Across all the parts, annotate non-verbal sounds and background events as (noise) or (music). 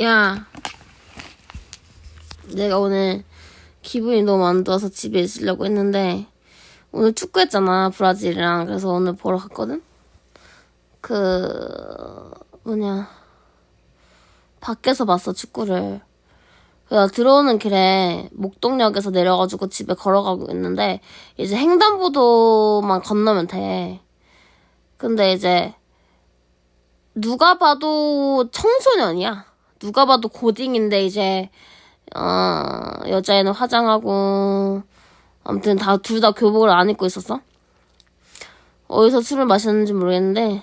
야, 내가 오늘 기분이 너무 안 좋아서 집에 있으려고 했는데 오늘 축구했잖아 브라질이랑 그래서 오늘 보러 갔거든. 그 뭐냐 밖에서 봤어 축구를. 그래서 들어오는 길에 목동역에서 내려가지고 집에 걸어가고 있는데 이제 횡단보도만 건너면 돼. 근데 이제 누가 봐도 청소년이야. 누가 봐도 고딩인데 이제 어 여자애는 화장하고 아무튼 다 둘 다 교복을 안 입고 있었어. 어디서 술을 마셨는지 모르겠는데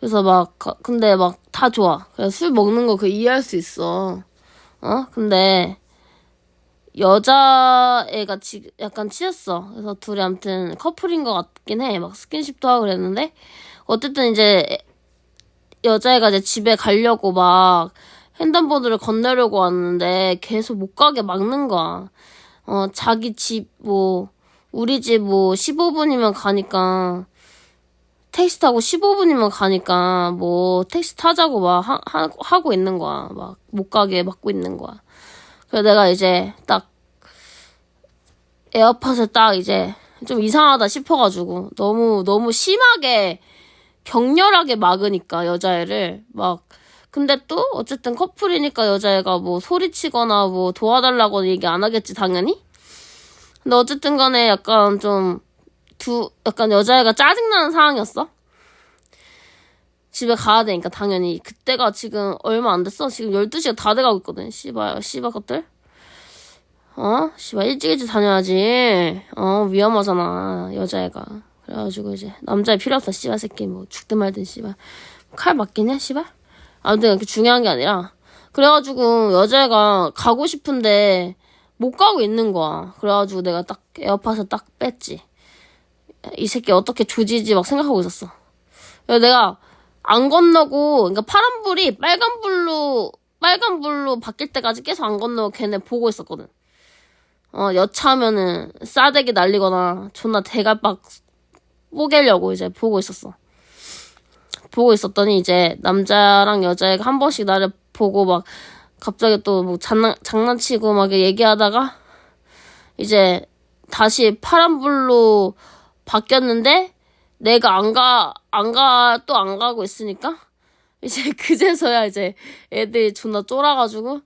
그래서 막 가- 근데 막 다 좋아. 그래서 술 먹는 거 그 이해할 수 있어. 어 근데 여자애가 지, 약간 취했어. 그래서 둘이 아무튼 커플인 것 같긴 해. 막 스킨십도 하고 그랬는데 어쨌든 이제 애- 여자애가 이제 집에 가려고 막 횡단보도를 건너려고 왔는데 계속 못 가게 막는 거야. 어, 자기 집, 뭐, 우리 집 뭐 15분이면 가니까, 택시 타고 15분이면 가니까, 뭐, 택시 타자고 막 하, 하, 하 고 있는 거야. 막, 못 가게 막고 있는 거야. 그래서 내가 이제 딱, 에어팟을 딱 이제, 좀 이상하다 싶어가지고, 너무, 너무 심하게, 격렬하게 막으니까 여자애를 막 근데 또 어쨌든 커플이니까 여자애가 뭐 소리치거나 뭐 도와달라고 얘기 안 하겠지 당연히? 근데 어쨌든 간에 약간 좀 두 약간 여자애가 짜증나는 상황이었어. 집에 가야 되니까 당연히. 그때가 지금 얼마 안 됐어. 지금 12시가 다 돼가고 있거든. 씨발 씨발 것들. 어? 씨발 일찍 일찍 다녀야지. 어 위험하잖아 여자애가. 그래가지고 이제 남자애 필요 없어 씨발 새끼 뭐 죽든 말든 씨발. 칼해 씨발 아무튼 그렇게 중요한 게 아니라. 그래가지고 여자애가 가고 싶은데 못 가고 있는 거야. 그래가지고 내가 딱 에어팟을 딱 뺐지. 이 새끼 어떻게 조지지 막 생각하고 있었어. 그래서 내가 안 건너고 그러니까 파란불이 빨간불로 빨간불로 바뀔 때까지 계속 안 건너고 걔네 보고 있었거든. 어 여차하면은 싸대기 날리거나 존나 대갈박 뽀개려고 이제 보고 있었어. 보고 있었더니 이제 남자랑 여자애가 한 번씩 나를 보고 막 갑자기 또 뭐 장난 장난치고 막 얘기하다가 이제 다시 파란불로 바뀌었는데 내가 안 가 안 가 또 안 가고 있으니까 (laughs) 이제 그제서야 이제 애들이 존나 쫄아가지고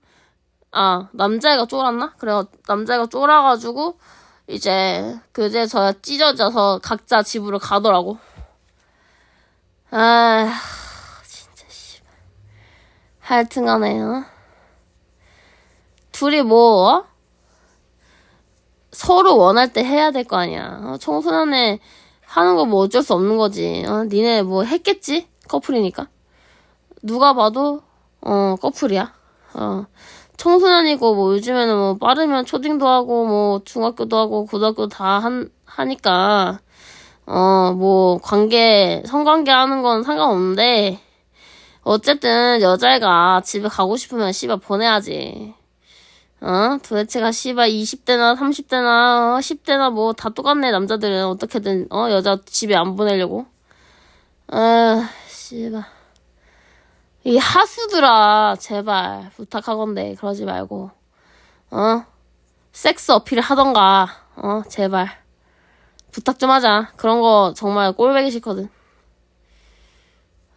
아 남자애가 쫄았나? 그래 남자애가 쫄아가지고 이제 그제서야 찢어져서 각자 집으로 가더라고. 아 진짜 씨발. 하여튼 간에 어? 둘이 뭐 어? 서로 원할 때 해야 될 거 아니야. 어, 청소년에 하는 거 뭐 어쩔 수 없는 거지. 어, 니네 뭐 했겠지? 커플이니까. 누가 봐도 어 커플이야. 어. 청소년이고 뭐 요즘에는 뭐 빠르면 초딩도 하고 뭐 중학교도 하고 고등학교 다 한, 하니까 어 뭐 관계 성관계 하는 건 상관없는데 어쨌든 여자애가 집에 가고 싶으면 씨발 보내야지. 어? 도대체가 씨발 20대나 30대나 어, 10대나 뭐 다 똑같네 남자들은. 어떻게든 어 여자 집에 안 보내려고. 아 씨발. 이 하수들아 제발. 부탁하건대. 그러지 말고. 어? 섹스 어필을 하던가. 어 제발 부탁 좀 하자 그런 거 정말 꼴보기 싫거든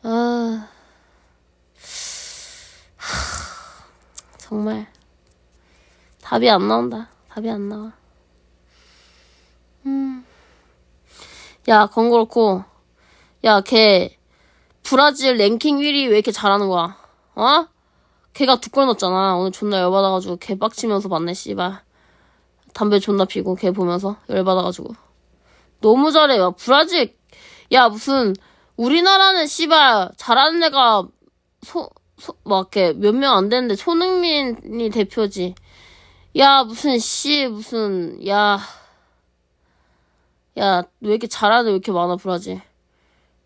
아 하, 정말 답이 안 나온다 답이 안 나와 음 야 건 그렇고 야 걔 브라질 랭킹 1위 왜 이렇게 잘하는 거야? 어? 걔가 두 골 넣었잖아. 오늘 존나 열받아가지고 걔 빡치면서 봤네, 씨발. 담배 존나 피고 걔 보면서 열받아가지고. 너무 잘해. 야, 브라질, 야, 무슨, 우리나라는 씨발, 잘하는 애가, 소, 소, 막, 이렇게 몇 명 안 되는데 손흥민이 대표지. 야, 무슨, 씨, 무슨, 야. 야, 왜 이렇게 잘하는 애왜 이렇게 많아, 브라질.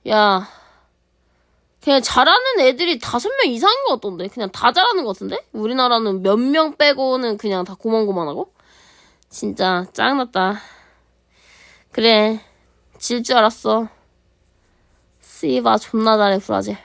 야. 그냥 잘하는 애들이 다섯 명 이상인 것 같던데. 그냥 다 잘하는 것 같은데? 우리나라는 몇 명 빼고는 그냥 다 고만고만하고? 진짜 짱났다. 그래. 질 줄 알았어. 씨바 존나 잘해, 브라질.